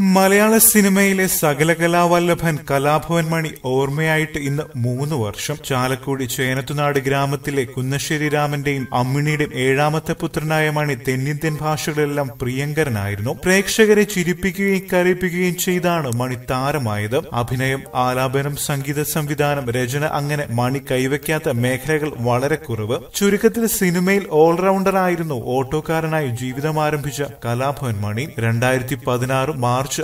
മലയാള സിനിമയിലെ സകല കലാവല്ലഭൻ കലാഭവൻ മണി ഓർമ്മയായിട്ട് ഇന്ന് മൂന്ന് വർഷം. ചാലക്കുടി ചേനത്തുനാട് ഗ്രാമത്തിലെ കുന്നശ്ശേരി രാമന്റെയും അമ്മിണിയുടെയും ഏഴാമത്തെ പുത്രനായ മണി തെന്നിന്ത്യൻ ഭാഷകളിലെല്ലാം പ്രിയങ്കരനായിരുന്നു. പ്രേക്ഷകരെ ചിരിപ്പിക്കുകയും കരയിപ്പിക്കുകയും ചെയ്താണ് മണി താരമായത്. അഭിനയം ആലാപനം സംഗീത സംവിധാനം രചന അങ്ങനെ മണി കൈവയ്ക്കാത്ത മേഖലകൾ വളരെ കുറവ്. ചുരുക്കത്തിൽ സിനിമയിൽ ഓൾറൗണ്ടർ ആയിരുന്നു ഓട്ടോക്കാരനായി ജീവിതം ആരംഭിച്ച കലാഭവൻ മണി. രണ്ടായിരത്തി പതിനാറ്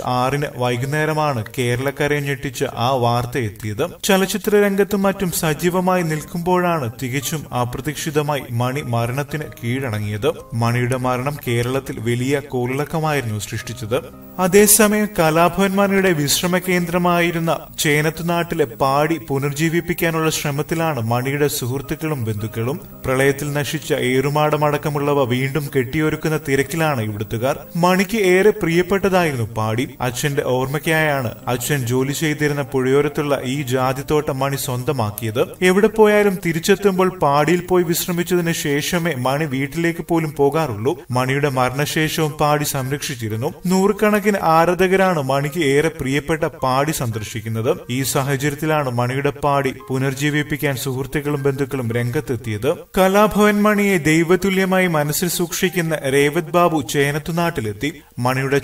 ആറിന് വൈകുന്നേരമാണ് കേരളക്കരയെ ഞെട്ടിച്ച് ആ വാർത്ത എത്തിയത്. ചലച്ചിത്ര രംഗത്തും മറ്റും സജീവമായി നിൽക്കുമ്പോഴാണ് തികച്ചും അപ്രതീക്ഷിതമായി മണി മരണത്തിന് കീഴടങ്ങിയത്. മണിയുടെ മരണം കേരളത്തിൽ വലിയ കോളിളക്കമായിരുന്നു സൃഷ്ടിച്ചത്. അതേസമയം കലാഭവൻ മണിയുടെ വിശ്രമ കേന്ദ്രമായിരുന്ന ചേനത്തുനാട്ടിലെ പാടി പുനർജീവിപ്പിക്കാനുള്ള ശ്രമത്തിലാണ് മണിയുടെ സുഹൃത്തുക്കളും ബന്ധുക്കളും. പ്രളയത്തിൽ നശിച്ച ഏറുമാടമടക്കമുള്ളവ വീണ്ടും കെട്ടിയൊരുക്കുന്ന തിരക്കിലാണ് ഇവിടുത്തുകാർ. മണിക്ക് ഏറെ പ്രിയപ്പെട്ടതായിരുന്നു പാടി. അച്ഛന്റെ ഓർമ്മയ്ക്കായാണ് അച്ഛൻ ജോലി ചെയ്തിരുന്ന പുഴയോരത്തുള്ള ഈ ജാതിത്തോട്ടം മണി സ്വന്തമാക്കിയത്. എവിടെ പോയാലും തിരിച്ചെത്തുമ്പോൾ പാടിയിൽ പോയി വിശ്രമിച്ചതിന് ശേഷമേ മണി വീട്ടിലേക്ക് പോലും പോകാറുള്ളൂ. മണിയുടെ മരണശേഷവും പാടി സംരക്ഷിച്ചിരുന്നു. നൂറുകണക്കിന് ആരാധകരാണ് മണിക്ക് ഏറെ പ്രിയപ്പെട്ട പാടി സന്ദർശിക്കുന്നത്. ഈ സാഹചര്യത്തിലാണ് മണിയുടെ പാടി പുനർജീവിപ്പിക്കാൻ സുഹൃത്തുക്കളും ബന്ധുക്കളും രംഗത്തെത്തിയത്. കലാഭവൻ മണിയെ ദൈവതുല്യമായി മനസ്സിൽ സൂക്ഷിക്കുന്ന രേവത് ബാബു ചേനത്തുനാട്ടിലെത്തി. മണിയുടെ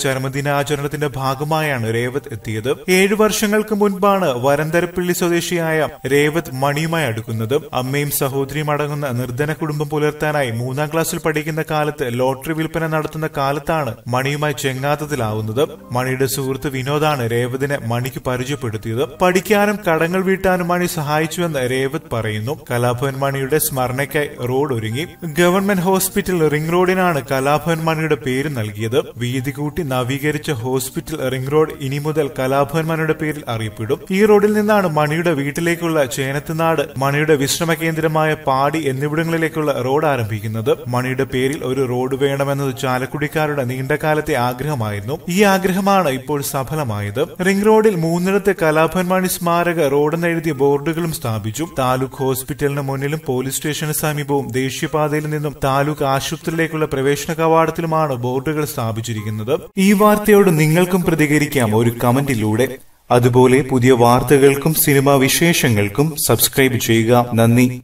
ചരമദിനാചരണത്തിന്റെ ഭാഗമായാണ് രേവത് എത്തിയത്. ഏഴു വർഷങ്ങൾക്ക് മുൻപാണ് വരന്തരപ്പിള്ളി സ്വദേശിയായ രേവത് മണിയുമായി അടുക്കുന്നത്. അമ്മയും സഹോദരിയും അടങ്ങുന്ന നിർധന കുടുംബം പുലർത്താനായി മൂന്നാം ക്ലാസ്സിൽ പഠിക്കുന്ന കാലത്ത് ലോട്ടറി വിൽപ്പന നടത്തുന്ന കാലത്താണ് മണിയുമായി ചെങ്ങാത്തത്തിലാവുന്നത്. മണിയുടെ സുഹൃത്ത് വിനോദാണ് രേവതിനെ മണിക്ക് പരിചയപ്പെടുത്തിയത്. പഠിക്കാനും കടങ്ങൾ വീട്ടാനും മണി സഹായിച്ചുവെന്ന് രേവത് പറയുന്നു. കലാഭവൻ മണിയുടെ സ്മരണയ്ക്കായി റോഡ് ഒരുങ്ങി. ഗവൺമെന്റ് ഹോസ്പിറ്റൽ റിംഗ് റോഡിനാണ് കലാഭവൻ മണിയുടെ പേര് നൽകിയത്. വീതി കൂട്ടി നവീകരിച്ച ഹോസ്പിറ്റൽ റിംഗ് റോഡ് ഇനി മുതൽ കലാഭവന്മാരുടെ പേരിൽ അറിയപ്പെടും. ഈ റോഡിൽ നിന്നാണ് മണിയുടെ വീട്ടിലേക്കുള്ള ചേനത്തുനാട് മണിയുടെ വിശ്രമ കേന്ദ്രമായ പാടി എന്നിവിടങ്ങളിലേക്കുള്ള റോഡ് ആരംഭിക്കുന്നത്. മണിയുടെ പേരിൽ ഒരു റോഡ് വേണമെന്നത് ചാലക്കുടിക്കാരുടെ നീണ്ടകാലത്തെ ആഗ്രഹമായിരുന്നു. ഈ ആഗ്രഹമാണ് ഇപ്പോൾ സഫലമായത്. റിംഗ് റോഡിൽ മൂന്നിടത്ത് കലാഭവൻമാണി സ്മാരക റോഡെന്ന് എഴുതിയ ബോർഡുകളും സ്ഥാപിച്ചു. താലൂക്ക് ഹോസ്പിറ്റലിന് മുന്നിലും പോലീസ് സ്റ്റേഷന് സമീപവും ദേശീയപാതയിൽ നിന്നും താലൂക്ക് ആശുപത്രിയിലേക്കുള്ള പ്രവേശന കവാടത്തിലുമാണ് ബോർഡുകൾ സ്ഥാപിച്ചിരിക്കുന്നത്. ഈ വാർത്തയോട് നിങ്ങൾക്കും പ്രതികരിക്കാം ഒരു കമന്റിലൂടെ. അതുപോലെ പുതിയ വാർത്തകൾക്കും സിനിമാ വിശേഷങ്ങൾക്കും സബ്സ്ക്രൈബ് ചെയ്യുക. നന്ദി.